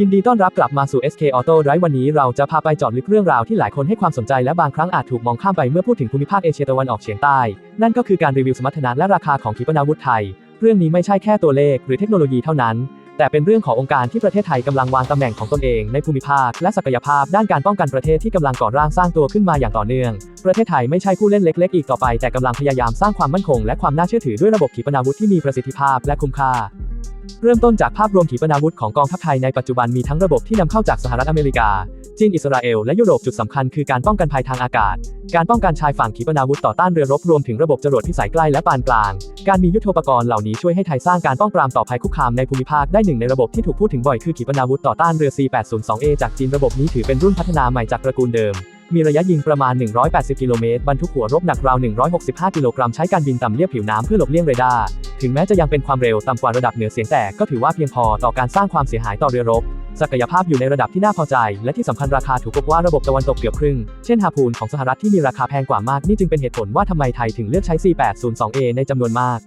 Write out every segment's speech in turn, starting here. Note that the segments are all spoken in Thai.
ยินดีต้อนรับกลับมาสู่ SK Auto Drive วันนี้เราจะพาไปเจอดลึกเรื่องราวที่หลายคนให้ความสนใจและบางครั้งอาจถูกมองข้ามไปเมื่อพูดถึงภูมิภาคเอเชียตะวันออกเฉียงใต้ นั่นก็คือการรีวิวสมรรถนะและราคาของขีปนาวุธไทย เรื่องนี้ไม่ใช่แค่ตัวเลขหรือเทคโนโลยีเท่านั้น แต่เป็นเรื่องขององค์การที่ประเทศไทยกำลังวางตำแหน่งของตนเองในภูมิภาคและศักยภาพด้านการป้องกันประเทศที่กำลังก่อร่างสร้างตัวขึ้นมาอย่างต่อเนื่อง ประเทศไทยไม่ใช่ผู้เล่นเล็ก ๆ อีกต่อไปแต่กำลังพยายามสร้างความมั่นคง และความน่าเชื่อถือด้วยระบบขีปนาวุธที่มีประสิทธิภาพและคุ้มค่า เริ่มต้นจากภาพรวมขีปนาวุธของกองทัพไทยในปัจจุบันมีทั้งระบบที่นำเข้าจากสหรัฐอเมริกา จีน อิสราเอล และยุโรปจุดสำคัญคือการป้องกันภัยทางอากาศ การป้องกันชายฝั่งขีปนาวุธต่อต้านเรือรบรวมถึงระบบจรวดพิสัยใกล้และปานกลาง การมียุทโธปกรณ์เหล่านี้ช่วยให้ไทยสร้างการป้องปรามต่อภัยคุกคามในภูมิภาคได้หนึ่งในระบบที่ถูกพูดถึงบ่อยคือขีปนาวุธต่อต้านเรือ C802A จากจีนระบบนี้ถือเป็นรุ่นพัฒนาใหม่จากตระกูลเดิม มีระยะยิงประมาณ 180 กิโลเมตร บรรทุกหัวรบหนักราว 165 กิโลกรัม ใช้การบินต่ำเลียบผิวน้ำเพื่อหลบเลี่ยงเรดาร์ ถึงแม้จะยังเป็นความเร็วต่ำกว่าระดับเหนือเสียงแต่ก็ถือว่าเพียงพอต่อการสร้างความเสียหายต่อเรือรบ ศักยภาพอยู่ในระดับที่น่าพอใจ และที่สำคัญราคาถูกกว่าระบบตะวันตกเกือบครึ่ง เช่นฮาพูนของสหรัฐที่มีราคาแพงกว่ามาก นี่จึงเป็นเหตุผลว่าทำไมไทยถึงเลือกใช้ C802A ในจำนวนมาก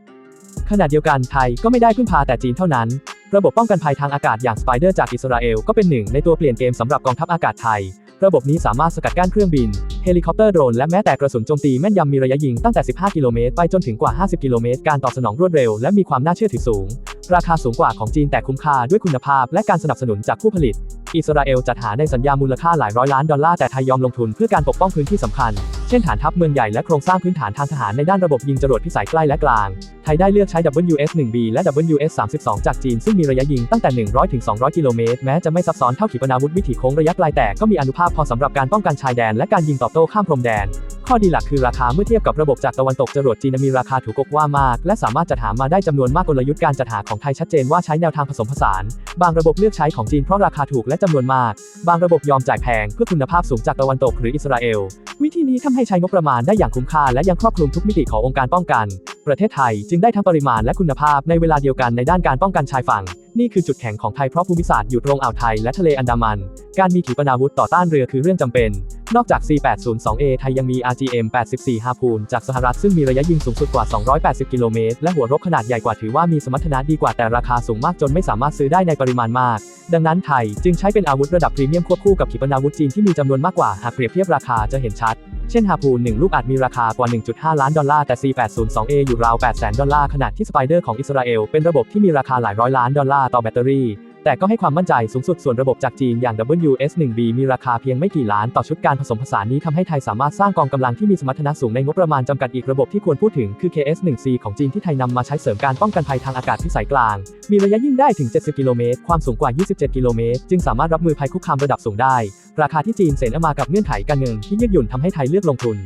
ขณะเดียวกันไทยก็ไม่ได้พึ่งพาแต่จีนเท่านั้นระบบป้องกันภัยทางอากาศอย่าง Spider จากอิสราเอลก็เป็นหนึ่งในตัวเปลี่ยนเกมสำหรับกองทัพอากาศไทย ระบบนี้สามารถสกัดกั้นเครื่องบิน เฮลิคอปเตอร์โดรนและแม้แต่กระสุนโจมตีแม่นยำมีระยะยิงตั้งแต่ 15 กิโลเมตรไปจนถึงกว่า 50 กิโลเมตร การตอบสนองรวดเร็วและมีความน่าเชื่อถือสูง ราคาสูงกว่าของจีนแต่คุ้มค่าด้วยคุณภาพและการสนับสนุนจากผู้ผลิต อิสราเอลจัดหาในสัญญามูลค่าหลายร้อยล้านดอลลาร์แต่ไทยยอมลงทุนเพื่อการปกป้องพื้นที่สำคัญ เช่นฐานทัพเมืองใหญ่และโครงสร้างพื้นฐานทางทหารในด้านระบบยิงจรวดพิสัยใกล้และกลาง ไทยได้เลือกใช้ WS-1B และ WS-32 จากจีน ซึ่งมีระยะยิงตั้งแต่ 100 ถึง 200 กิโลเมตร แม้จะไม่ซับซ้อนเท่าขีปนาวุธวิถีโค้งระยะไกลแต่ก็มีอนุภาพพอสำหรับการป้องกันชายแดนและการยิงตอบโต้ข้ามพรมแดน ข้อดีหลักคือราคาเมื่อเทียบกับระบบจากตะวันตกจรวดจีนมีราคาถูกกว่ามาก และสามารถจัดหามาได้จำนวนมากกลยุทธ์การจัดหาของไทยชัดเจนว่าใช้แนวทางผสมผสาน บางระบบเลือกใช้ของจีนเพราะราคาถูกและจำนวนมาก บางระบบยอมจ่ายแพงเพื่อคุณภาพสูงจากตะวันตกหรืออิสราเอล วิธีนี้ทำให้ใช้งบประมาณได้อย่างคุ้มค่าและยังครอบคลุมทุกมิติขององค์การป้องกัน ประเทศไทยจึงได้ทั้งปริมาณและคุณภาพในเวลาเดียวกันในด้านการป้องกันชายฝั่ง นี่คือจุดแข็งของไทยเพราะภูมิศาสตร์อยู่ตรงอ่าวไทยและทะเลอันดามัน การมีขีปนาวุธต่อต้านเรือคือเรื่องจำเป็น นอกจาก C802A ไทยยังมี RGM 84 Harpoon จากสหรัฐซึ่งมีระยะยิงสูงสุดกว่า 280 กิโลเมตรและหัวรบขนาดใหญ่กว่าถือว่ามีสมรรถนะดีกว่าแต่ราคาสูงมากจนไม่สามารถซื้อได้ในปริมาณมาก ดังนั้นไทยจึงใช้เป็นอาวุธระดับพรีเมียมควบคู่กับขีปนาวุธจีนที่มีจำนวนมากกว่าหากเปรียบเทียบราคาจะเห็นชัด เช่นฮาพูน1ลูกอาจมีราคากว่า 1.5 ล้านดอลลาร์ แต่ C802A อยู่ราว 800,000 ดอลลาร์ ขณะที่สไปเดอร์ของอิสราเอลเป็นระบบที่มีราคาหลายร้อยล้านดอลลาร์ต่อแบตเตอรี่ แต่ก็ให้ความมั่นใจสูงสุดส่วนระบบจากจีนอย่าง WS-1B มีราคาเพียงไม่กี่ล้านต่อชุดการผสมผสานนี้ทำให้ไทยสามารถสร้างกองกำลังที่มีสมรรถนะสูงในงบประมาณจำกัดอีกระบบที่ควรพูดถึงคือ KS-1C ของจีนที่ไทยนำมาใช้เสริมการป้องกันภัยทางอากาศพิสัยกลาง มีระยะยิงได้ถึง 70 กิโลเมตร ความสูงกว่า 27 กิโลเมตร จึงสามารถรับมือภัยคุกคามระดับสูงได้ ราคาที่จีนเสนอมากับเงื่อนไขการเงินที่ยืดหยุ่นทำให้ไทยเลือกลงทุน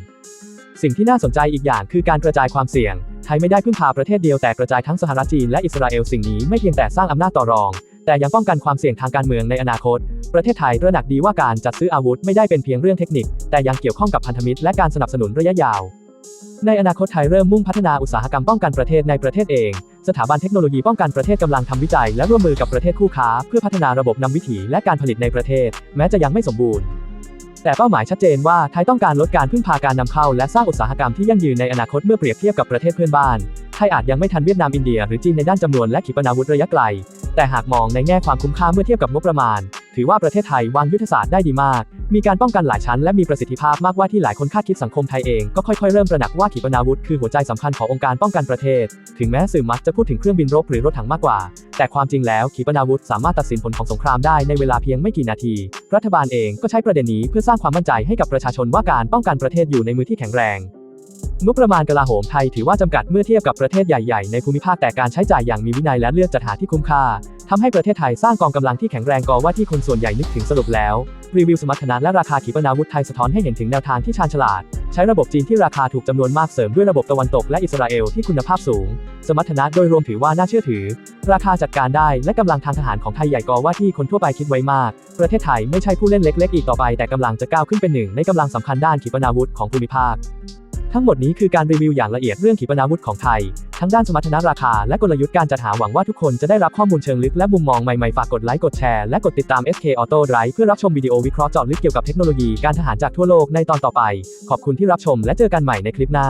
สิ่งที่น่าสนใจอีกอย่างคือการกระจายความเสี่ยงไทยไม่ได้พึ่งพาประเทศเดียวแต่กระจายทั้งสหรัฐจีนและอิสราเอลสิ่งนี้ไม่เพียงแต่สร้างอำนาจต่อรอง แต่ยังป้องกันความเสี่ยงทางการเมืองในอนาคต ประเทศไทยระหนักดีว่าการจัดซื้ออาวุธไม่ได้เป็นเพียงเรื่องเทคนิค แต่ยังเกี่ยวข้องกับพันธมิตรและการสนับสนุนระยะยาว ในอนาคตไทยเริ่มมุ่งพัฒนาอุตสาหกรรมป้องกันประเทศในประเทศเอง สถาบันเทคโนโลยีป้องกันประเทศกำลังทำวิจัย และร่วมมือกับประเทศคู่ค้า เพื่อพัฒนาระบบนำวิถีและการผลิตในประเทศ แม้จะยังไม่สมบูรณ์แต่เป้าหมายชัดเจนว่าไทยต้องการลดการพึ่งพาการนำเข้า และสร้างอุตสาหกรรมที่ยั่งยืนในอนาคตเมื่อเปรียบเทียบกับประเทศเพื่อนบ้าน ไทยอาจยังไม่ทันเวียดนามอินเดีย หรือจีนในด้านจำนวนและขีปนาวุธระยะไกล แต่หากมองในแง่ความคุ้มค่าเมื่อเทียบกับงบประมาณ ถือว่าประเทศไทยวางยุทธศาสตร์ได้ดีมาก มีการป้องกันหลายชั้นและมีประสิทธิภาพมากว่าที่หลายคนคาดคิดสังคมไทยเองก็ค่อยๆเริ่มตระหนักว่าขีปนาวุธคือหัวใจสำคัญขององค์การป้องกันประเทศ ถึงแม้สื่อมักจะพูดถึงเครื่องบินรบหรือรถถังมากกว่า แต่ความจริงแล้วขีปนาวุธสามารถตัดสินผลของสงครามได้ในเวลาเพียงไม่กี่นาที รัฐบาลเองก็ใช้ประเด็นนี้เพื่อสร้างความมั่นใจให้กับประชาชนว่าการป้องกันประเทศอยู่ในมือที่แข็งแรง งบประมาณกลาโหมไทยถือว่าจำกัดเมื่อเทียบกับประเทศใหญ่ๆ ในภูมิภาคแต่การใช้จ่ายอย่างมีวินัยและเลือกจัดหาที่คุ้มค่าทำให้ประเทศไทยสร้างกองกำลังที่แข็งแรงกอว่าที่คนส่วนใหญ่นึกถึงสรุปแล้ว รีวิวสมรรถนะและราคาขีปนาวุธไทยสะท้อนให้เห็นถึงแนวทางที่ชาญฉลาด ใช้ระบบจีนที่ราคาถูกจำนวนมากเสริมด้วยระบบตะวันตกและอิสราเอลที่คุณภาพสูง สมรรถนะโดยรวมถือว่าน่าเชื่อถือ ราคาจัดการได้และกำลังทางทหารของไทยใหญ่กอว่าที่คนทั่วไปคิดไว้มาก ประเทศไทยไม่ใช่ผู้เล่นเล็ก ๆ อีกต่อไป แต่กำลังจะก้าวขึ้นเป็นหนึ่งในกำลังสำคัญด้านขีปนาวุธของภูมิภาค ทั้งหมดนี้คือการรีวิวอย่างละเอียดเรื่องขีปนาวุธของไทย ทั้งด้านสมรรถนะราคาและกลยุทธ์การจัดหาหวังว่าทุกคนจะได้รับข้อมูลเชิงลึกและมุมมองใหม่ๆ ฝากกดไลค์กดแชร์และกดติดตาม SK Auto Drive เพื่อรับชมวิดีโอวิเคราะห์เจาะลึกเกี่ยวกับเทคโนโลยีการทหารจากทั่วโลกในตอนต่อไป ขอบคุณที่รับชมและเจอกันใหม่ในคลิปหน้า